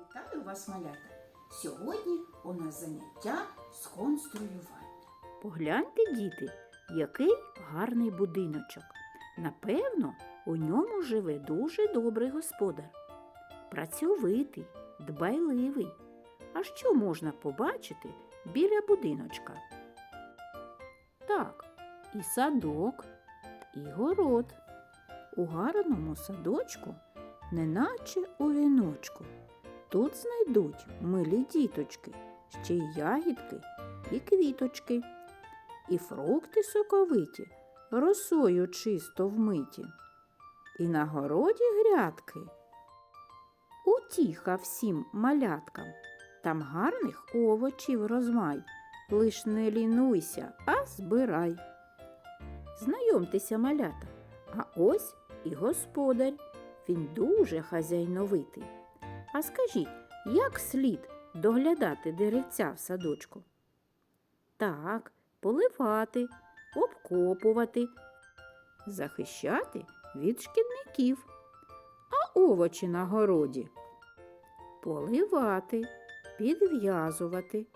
Вітаю вас, малята! Сьогодні у нас заняття з конструювання. Погляньте, діти, який гарний будиночок. Напевно, у ньому живе дуже добрий господар. Працьовитий, дбайливий. А що можна побачити біля будиночка? Так, і садок, і город. У гарному садочку, неначе у віночку. Тут знайдуть милі діточки, ще й ягідки і квіточки, і фрукти соковиті, росою чисто вмиті. І на городі грядки. Утіха всім маляткам, там гарних овочів розмай, лиш не лінуйся, а збирай. Знайомтеся, малята, а ось і господар. Він дуже хазяйновитий. А скажіть, як слід доглядати деревця в садочку? Так, поливати, обкопувати, захищати від шкідників, а овочі на городі поливати, підв'язувати,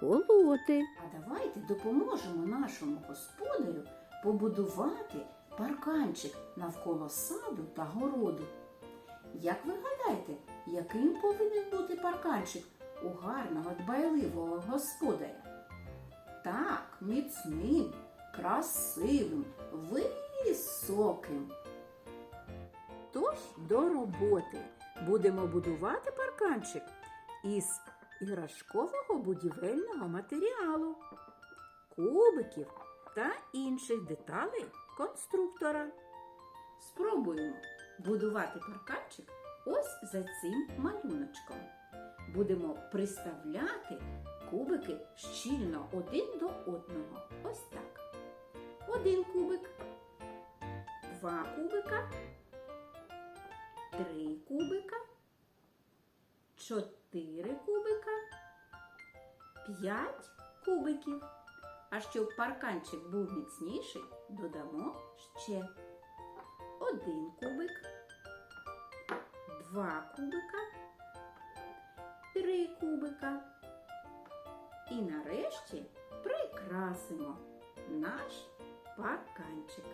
полоти. А давайте допоможемо нашому господарю побудувати парканчик навколо саду та городу. Як ви гадаєте, яким повинен бути парканчик у гарного дбайливого господаря? Так, міцним, красивим, високим. Тож до роботи будемо будувати парканчик із іграшкового будівельного матеріалу, кубиків та інших деталей конструктора. Спробуємо будувати парканчик ось за цим малюночком. Будемо приставляти кубики щільно один до одного. Ось так. Один кубик, два кубика, три кубика, чотири кубика, п'ять кубиків. А щоб парканчик був міцніший, додамо ще один кубик, два кубика, три кубика. І нарешті прикрасимо наш парканчик.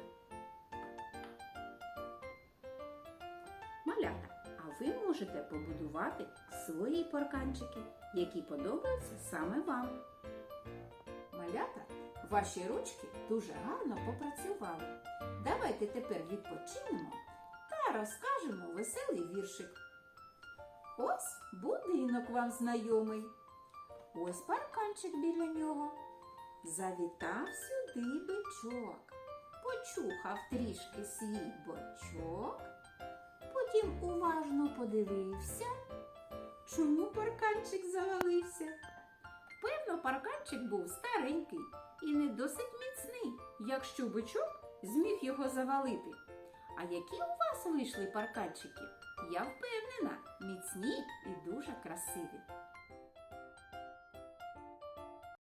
Малята, а ви можете побудувати свої парканчики, які подобаються саме вам. Малята, ваші ручки дуже гарно попрацювали. Давайте тепер відпочинемо та розкажемо веселий віршик. Ось будинок вам знайомий. Ось парканчик біля нього. Завітав сюди бичок, почухав трішки свій бочок, потім уважно подивився, чому парканчик завалився. Певно, парканчик був старенький і не досить міцний, якщо бичок зміг його завалити. А які у вас вийшли парканчики? Я впевнена, міцні і дуже красиві.